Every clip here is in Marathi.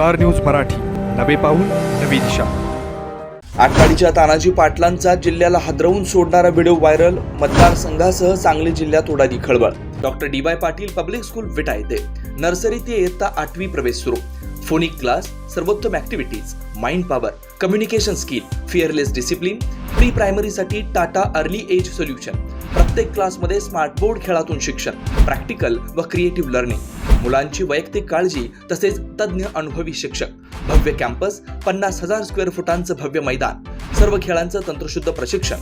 Star news Marathi. नवे पाऊल नवी दिशा. आटपाडीच्या तानाजी पाटलांचा जिल्ह्याला हादरवून सोडणारा व्हिडिओ व्हायरल. मतदारसंघासह सांगली जिल्ह्यात उडाली खळबळ. Doctor D Y Patil public school Vita येथे नर्सरी ते इयत्ता आठवी प्रवेश सुरू. फोनिक क्लास सर्वोत्तम activities mind power communication skill fearless discipline pre प्रायमरीसाठी Tata early age solution. प्रत्येक क्लासमध्ये स्मार्ट बोर्ड खेळातून शिक्षण प्रॅक्टिकल व क्रिएटिव्ह लर्निंग. मुलांची वैयक्तिक काळजी तसेच तज्ज्ञ अनुभवी शिक्षक. भव्य कॅम्पस पन्नास हजार स्क्वेअर फुटांचं भव्य मैदान. सर्व खेळांचं तंत्रशुद्ध प्रशिक्षण.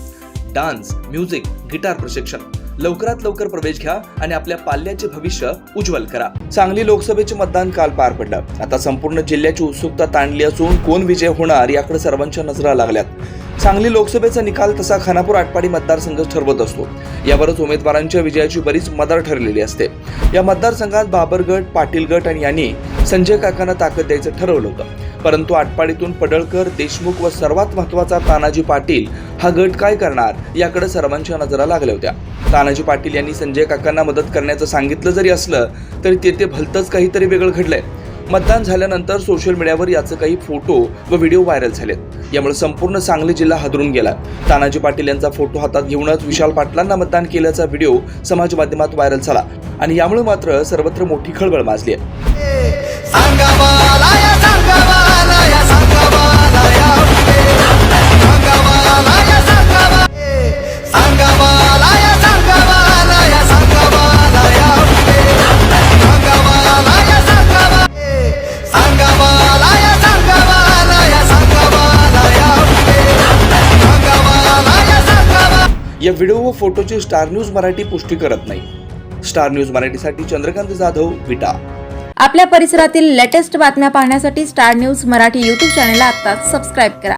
डान्स म्युझिक गिटार प्रशिक्षण. लवकरात लवकर प्रवेश घ्या आणि आपल्या पाल्याचे भविष्य उज्ज्वल करा. सांगली लोकसभेचे मतदान काल पार पडलं. आता संपूर्ण जिल्ह्याची उत्सुकता ताणली असून कोण विजय होणार याकडे सर्वांच्या नजरा लागल्यात. सांगली लोकसभेचा निकाल तसा खानापूर आटपाडी मतदारसंघ ठरवत असतो. यावरच उमेदवारांच्या विजयाची बरीच मदार ठरलेली असते. या मतदारसंघात बाबरगड पाटीलगड पाटील गट आणि यांनी संजय काकांना ताकद द्यायचं ठरवलं होतं. परंतु आटपाडीतून पडळकर देशमुख व सर्वात महत्त्वाचा तानाजी पाटील हा गट काय करणार याकडे सर्वांच्या नजरा लागल्या होत्या. तानाजी पाटील यांनी संजय काकांना मदत करण्याचं सांगितलं जरी असलं तरी तेथे भलतंच काहीतरी वेगळं घडलंय. मतदान झाल्यानंतर सोशल मीडियावर याचे काही फोटो व व्हिडिओ व्हायरल झालेत. यामुळे संपूर्ण सांगली जिल्हा हादरून गेला. तानाजी पाटील यांचा फोटो हातात घेऊनच विशाल पाटलांना मतदान केल्याचा व्हिडिओ समाज माध्यमात व्हायरल झाला. आणि यामुळे मात्र सर्वत्र मोठी खळबळ माजली आहे. या व्हिडिओ व फोटोची स्टार न्यूज मराठी पुष्टी करत नाही. स्टार न्यूज मराठीसाठी चंद्रकांत जाधव विटा. आपल्या परिसरातील लेटेस्ट बातम्या पाहण्यासाठी स्टार न्यूज मराठी यूट्यूब चॅनलला आत्ताच सबस्क्राईब करा.